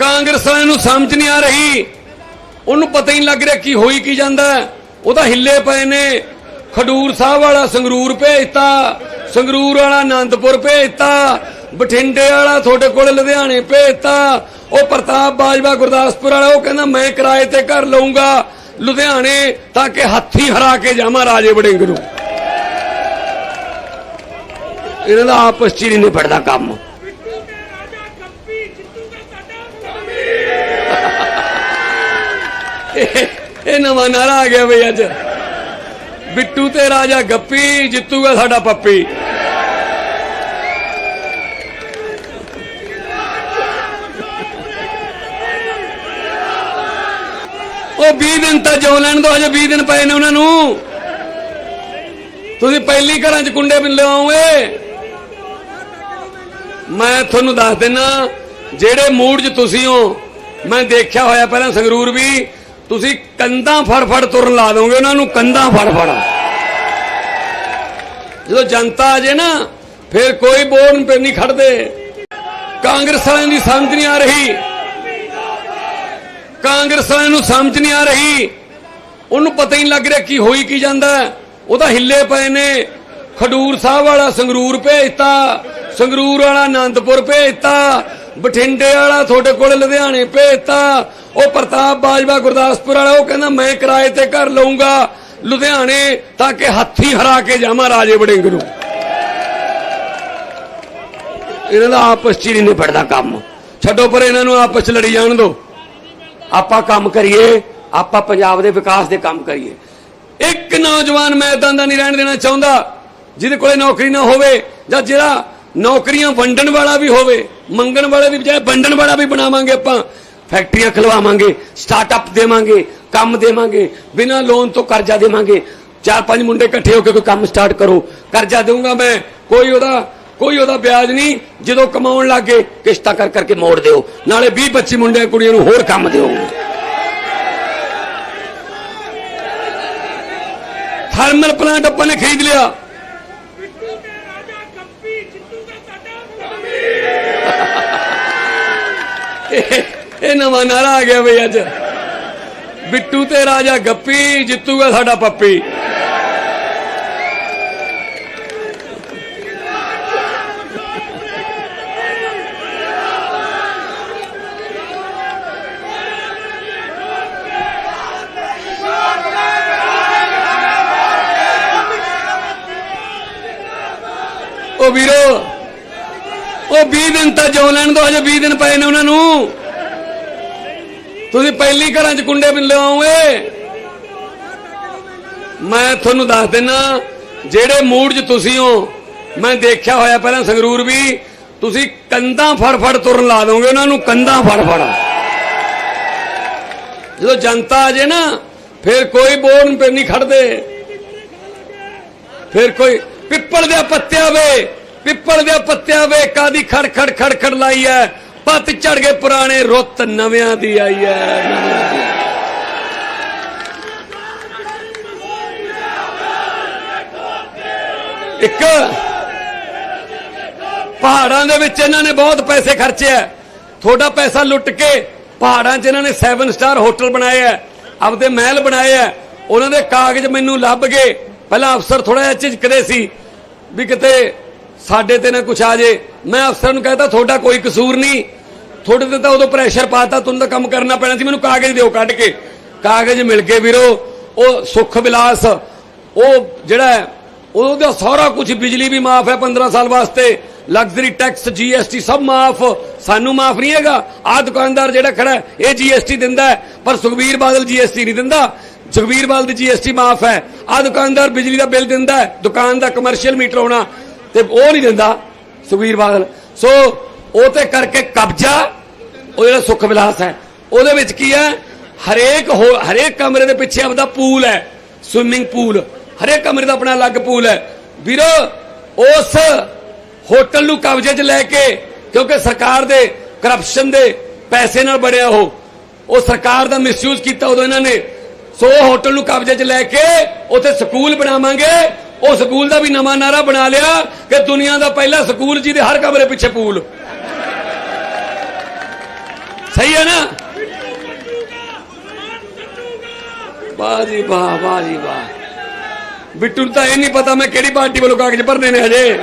ਕਾਂਗਰਸ ਵਾਲਿਆਂ ਨੂੰ ਸਮਝ ਨਹੀਂ ਆ ਰਹੀ। ਉਹਨੂੰ ਪਤਾ ਹੀ ਨਹੀਂ ਲੱਗ ਰਿਹਾ ਕੀ ਹੋਈ, ਕੀ ਜਾਂਦਾ। ਉਹਦਾ ਹਿੱਲੇ ਪਏ ਨੇ। ਖਡੂਰ ਸਾਹਿਬ ਵਾਲਾ ਸੰਗਰੂਰ ਭੇਜਤਾ। ਸੰਗਰੂਰ ਵਾਲਾ ਆਨੰਦਪੁਰ ਭੇਜਤਾ। ਬਠਿੰਡੇ ਵਾਲਾ ਤੁਹਾਡੇ ਕੋਲ ਲੁਧਿਆਣੇ ਭੇਜਤਾ। ਉਹ ਪ੍ਰਤਾਪ ਬਾਜਵਾ ਗੁਰਦਾਸਪੁਰ ਵਾਲਾ, ਉਹ ਕਹਿੰਦਾ, ਮੈਂ ਕਿਰਾਏ ਤੇ ਘਰ ਲਊਂਗਾ ਲੁਧਿਆਣੇ ਤਾਂ ਕਿ ਹੱਥੀ ਹਰਾ ਕੇ ਜਾਵਾਂ ਰਾਜੇ ਵੜਿੰਗ ਨੂੰ। ਇਹਨਾਂ ਦਾ ਆਪਸ ਚ ਹੀ ਨਹੀਂ ਨਿਬੜਦਾ ਕੰਮ। ਇਹ ਨਵਾਂ ਨਾਰਾ ਆ ਗਿਆ ਬਈ ਅੱਜ। ਬਿੱਟੂ ਤੇ ਰਾਜਾ ਗੱਪੀ, ਜਿੱਤੂਗਾ ਸਾਡਾ ਪੱਪੀ। ਉਹ 20 ਦਿਨ ਤਾਂ ਜੋ ਲੈਣ ਦੋ, ਹਜੇ 20 ਦਿਨ ਪਏ ਨੇ ਉਹਨਾਂ ਨੂੰ। ਤੁਸੀਂ ਪਹਿਲੀ ਘਰਾਂ 'ਚ ਕੁੰਡੇ ਬਿਨ ਲਿਆਓਗੇ ਮੈਂ ਤੁਹਾਨੂੰ ਦੱਸ ਦਿੰਨਾ, ਜਿਹੜੇ ਮੂਡ 'ਚ ਤੁਸੀਂ ਹੋ, ਮੈਂ ਦੇਖਿਆ ਹੋਇਆ ਪਹਿਲਾਂ ਸੰਗਰੂਰ ਵੀ ਤੁਸੀਂ ਕੰਧਾਂ ਫੜ ਫੜ ਤੁਰਨ ਲਾ ਦੋਗੇ, ਉਹਨਾਂ ਨੂੰ ਕੰਧਾਂ ਫੜ ਫੜ। ਜਦੋਂ ਜਨਤਾ ਆ ਜੇ ਨਾ, ਫਿਰ ਕੋਈ ਬੋਰਡ ਤੇ ਨਹੀਂ ਖੜਦੇ। ਕਾਂਗਰਸ ਵਾਲਿਆਂ ਦੀ ਸਮਝ ਨਹੀਂ ਆ ਰਹੀ। ਕਾਂਗਰਸ ਵਾਲਿਆਂ ਨੂੰ ਸਮਝ ਨਹੀਂ ਆ ਰਹੀ। ਉਹਨੂੰ ਪਤਾ ਹੀ ਨਹੀਂ ਲੱਗ ਰਿਹਾ ਕੀ ਹੋਈ, ਕੀ ਜਾਂਦਾ। ਹੈ। ਉਹ ਤਾਂ ਹਿੱਲੇ ਪਏ ਨੇ। ਖਡੂਰ ਸਾਹਿਬ ਵਾਲਾ ਸੰਗਰੂਰ ਭੇਜਤਾ। ਸੰਗਰੂਰ ਵਾਲਾ ਆਨੰਦਪੁਰ ਭੇਜਤਾ, ਬਠਿੰਡੇ ਵਾਲਾ ਤੁਹਾਡੇ ਕੋਲ ਲੁਧਿਆਣੇ ਭੇਜਤਾ। ਉਹ ਪ੍ਰਤਾਪ ਬਾਜਵਾ ਗੁਰਦਾਸਪੁਰ ਵਾਲਾ, ਉਹ ਕਹਿੰਦਾ, ਮੈਂ ਕਿਰਾਏ ਤੇ ਘਰ ਲਊਂਗਾ ਲੁਧਿਆਣੇ ਤਾਂ ਕਿ ਹੱਥੀ ਹਰਾ ਕੇ ਜਾਵਾਂ ਰਾਜੇ ਵੜਿੰਗ ਨੂੰ। ਇਹਨਾਂ ਦਾ ਆਪਸ ਚ ਹੀ ਨਹੀਂ ਨਿਬੜਦਾ ਕੰਮ। ਛੱਡੋ ਪਰ ਇਹਨਾਂ ਨੂੰ, ਆਪਸ ਚ ਲੜੀ ਜਾਣ ਦਿਓ ਆਪਾਂ ਕੰਮ ਕਰੀਏ, ਆਪਾਂ ਪੰਜਾਬ ਦੇ ਵਿਕਾਸ ਦੇ ਕੰਮ ਕਰੀਏ। ਇੱਕ ਨੌਜਵਾਨ ਮੈਂ ਇਦਾਂ ਦਾ ਨਹੀਂ ਰਹਿਣ ਦੇਣਾ ਚਾਹੁੰਦਾ, ਜਿਹਦੇ ਕੋਲੇ ਨੌਕਰੀ ਨਾ ਹੋਵੇ ਜਾਂ ਜਿਹੜਾ ਨੌਕਰੀਆਂ ਵੰਡਣ ਵਾਲਾ ਵੀ ਹੋਵੇ, ਮੰਗਣ ਵਾਲੇ ਦੀ ਬਜਾਏ ਵੰਡਣ ਵਾਲਾ ਵੀ ਬਣਾਵਾਂਗੇ ਆਪਾਂ। ਫੈਕਟਰੀਆਂ ਖਲਵਾਵਾਂਗੇ ਸਟਾਰਟਅਪ ਦੇਵਾਂਗੇ, ਕੰਮ ਦੇਵਾਂਗੇ, ਬਿਨਾਂ ਲੋਨ ਤੋਂ ਕਰਜ਼ਾ ਦੇਵਾਂਗੇ। ਚਾਰ ਪੰਜ ਮੁੰਡੇ ਇਕੱਠੇ ਹੋ ਕੇ ਕੋਈ ਕੰਮ ਸਟਾਰਟ ਕਰੋ। ਕਰਜ਼ਾ ਦੇਵਾਂਗਾ ਮੈਂ, ਕੋਈ ਉਹਦਾ ਕੋਈ ਉਹਦਾ ਵਿਆਜ ਨਹੀਂ। ਜਦੋਂ ਕਮਾਉਣ ਲੱਗੇ ਕਿਸ਼ਤਾਂ ਕਰ ਕਰਕੇ ਮੋੜ ਦਿਓ। ਨਾਲੇ 20 25 ਮੁੰਡਿਆਂ ਕੁੜੀਆਂ ਨੂੰ ਹੋਰ ਕੰਮ ਦਿਓ। ਥਰਮਲ ਪਲਾਂਟ ਆਪਾਂ ਨੇ ਖਰੀਦ ਲਿਆ। ਇਹ ਨਵਾਂ ਨਾਰਾ ਆ ਗਿਆ ਬਈ ਅੱਜ। ਬਿੱਟੂ ਤੇ ਰਾਜਾ ਗੱਪੀ, ਜਿੱਤੂਗਾ ਸਾਡਾ ਪੱਪੀ। ਉਹ ਵੀਰੋ ਉਹ 20 ਦਿਨ ਤਾਂ ਜੋ ਲੈਣ ਦੋ, ਹਜੇ 20 ਦਿਨ ਪਏ ਨੇ ਉਹਨਾਂ ਨੂੰ। ਤੁਸੀਂ ਪਹਿਲੀ ਘਰਾਂ 'ਚ ਕੁੰਡੇ ਬਿਨ ਲਿਆਓਗੇ ਮੈਂ ਤੁਹਾਨੂੰ ਦੱਸ ਦਿੰਨਾ, ਜਿਹੜੇ ਮੂਡ 'ਚ ਤੁਸੀਂ ਹੋ, ਮੈਂ ਦੇਖਿਆ ਹੋਇਆ ਪਹਿਲਾਂ ਸੰਗਰੂਰ ਵੀ, ਤੁਸੀਂ ਕੰਧਾਂ ਫੜ ਫੜ ਤੁਰਨ ਲਾ ਦੋਗੇ, ਉਹਨਾਂ ਨੂੰ ਕੰਧਾਂ ਫੜ ਫੜ ਜਦੋਂ ਜਨਤਾ ਆ ਜੇ ਨਾ, ਫਿਰ ਕੋਈ ਬੋਰਡ ਤੇ ਨਹੀਂ ਖੜਦੇ। ਫਿਰ ਕੋਈ ਪਿੱਪਲ ਦੇ ਪੱਤਿਆਂ ਵੇ ਪਿੱਪਲ ਦੇ ਪੱਤਿਆਂ ਵੇ, ਕਾਦੀ ਖੜ ਖੜ ਖੜ ਖੜ ਲਾਈ ਐ। ਪੱਤ ਝੜ ਗਏ ਪੁਰਾਣੇ, ਰੁੱਤ ਨਵਿਆਂ ਦੀ ਆਈ ਐ। ਇੱਕ ਪਹਾੜਾਂ ਦੇ ਵਿੱਚ ਇਹਨਾਂ ਨੇ ਬਹੁਤ ਪੈਸੇ ਖਰਚੇ ਐ। ਤੁਹਾਡਾ ਪੈਸਾ ਲੁੱਟ ਕੇ ਪਹਾੜਾਂ 'ਚ ਇਹਨਾਂ ਨੇ 7 ਸਟਾਰ ਹੋਟਲ ਬਣਾਏ ਐ। ਆਪਦੇ ਮਹਿਲ ਬਣਾਏ ਐ। ਉਹਨਾਂ ਦੇ ਕਾਗਜ਼ ਮੈਨੂੰ ਲੱਭ ਗਏ। ਪਹਿਲਾਂ ਅਫਸਰ ਥੋੜਾ ਜਿਹਾ ਝਿਜਕਦੇ ਸੀ ਵੀ ਕਿਤੇ ਸਾਡੇ ਤੇ ਨਾ ਕੁਛ ਆ ਜੇ। ਮੈਂ ਅਫਸਰ ਨੂੰ ਕਹਿੰਦਾ ਤੁਹਾਡਾ ਕੋਈ ਕਸੂਰ ਨਹੀਂ। ਤੁਹਾਡੇ ਤੇ ਤਾਂ ਉਦੋਂ ਪ੍ਰੈਸ਼ਰ ਪਾਤਾ ਤੁਹਾਨੂੰ ਤਾਂ ਕੰਮ ਕਰਨਾ ਪੈਣਾ ਸੀ। ਮੈਨੂੰ ਕਾਗਜ਼ ਦਿਓ ਕੱਢ ਕੇ। ਕਾਗਜ਼ ਮਿਲ ਗਏ ਵੀਰੋ। ਉਹ ਸੁੱਖ ਵਿਲਾਸ ਉਹ ਜਿਹੜਾ ਉਹਦਾ ਸਾਰਾ ਕੁਝ ਬਿਜਲੀ ਵੀ ਮਾਫ ਹੈ 15 ਸਾਲ ਵਾਸਤੇ। ਲਗਜ਼ਰੀ ਟੈਕਸ ਜੀਐਸਟੀ ਸਭ ਮਾਫ। ਸਾਨੂੰ ਮਾਫ ਨਹੀਂ ਹੈਗਾ। ਆ ਦੁਕਾਨਦਾਰ ਜਿਹੜਾ ਖੜਾ ਹੈ, ਇਹ ਜੀਐਸਟੀ ਦਿੰਦਾ ਪਰ ਸੁਖਬੀਰ ਬਾਦਲ ਜੀਐਸਟੀ ਨਹੀਂ ਦਿੰਦਾ। ਸੁਖਬੀਰ ਬਾਦਲ ਦੀ ਜੀਐਸਟੀ ਮਾਫ ਹੈ। ਆ ਦੁਕਾਨਦਾਰ ਬਿਜਲੀ ਦਾ ਬਿੱਲ ਦਿੰਦਾ ਦੁਕਾਨ ਦਾ ਕਮਰਸ਼ੀਅਲ ਮੀਟਰ ਹੋਣਾ। ਤੇ ਉਹ ਨਹੀਂ ਦਿੰਦਾ, ਸੁਖਬੀਰ ਬਾਦਲ। ਸੋ ਉਹ ਤੇ ਕਰਕੇ ਕਬਜ਼ਾ, ਉਹ ਜਿਹੜਾ ਸੁੱਖ ਵਿਲਾਸ ਹੈ, ਉਹਦੇ ਵਿੱਚ ਕੀ ਹੈ? ਹਰੇਕ ਹਰੇਕ ਕਮਰੇ ਦੇ ਪਿੱਛੇ ਆਪਦਾ ਪੂਲ ਹੈ ਸਵਿਮਿੰਗ ਪੂਲ ਹਰੇਕ ਕਮਰੇ ਦਾ ਆਪਣਾ ਅਲੱਗ ਪੂਲ ਹੈ। ਵੀਰੋ, ਉਸ ਹੋਟਲ ਨੂੰ ਕਬਜ਼ੇ 'ਚ ਲੈ ਕੇ, ਕਿਉਂਕਿ ਸਰਕਾਰ ਦੇ ਕਰਪਸ਼ਨ ਦੇ ਪੈਸੇ ਨਾਲ ਬੜਿਆ ਉਹ ਉਹ ਸਰਕਾਰ ਦਾ ਮਿਸਯੂਜ਼ ਕੀਤਾ ਉਦੋਂ ਇਹਨਾਂ ਨੇ। ਸੋ ਉਹ ਹੋਟਲ ਨੂੰ ਕਬਜ਼ੇ 'ਚ ਲੈ ਕੇ, ਉੱਥੇ ਸਕੂਲ ਬਣਾਵਾਂਗੇ ਉਹ ਸਕੂਲ ਦਾ ਵੀ ਨਵਾਂ ਨਾਰਾ ਬਣਾ ਲਿਆ ਕਿ ਦੁਨੀਆ ਦਾ ਪਹਿਲਾ ਸਕੂਲ ਜਿਹਦੇ ਹਰ ਕਮਰੇ ਪਿੱਛੇ ਪੂਲ। ਸਹੀ ਹੈ ਨਾ? ਵਾਹ ਜੀ ਵਾਹ ਵਾਹ ਜੀ ਵਾਹ। ਬਿੱਟੂ ਨੂੰ ਤਾਂ ਇਹ ਨਹੀਂ ਪਤਾ ਮੈਂ ਕਿਹੜੀ ਪਾਰਟੀ ਵੱਲੋਂ ਕਾਗਜ਼ ਭਰਨੇ ਨੇ ਹਜੇ।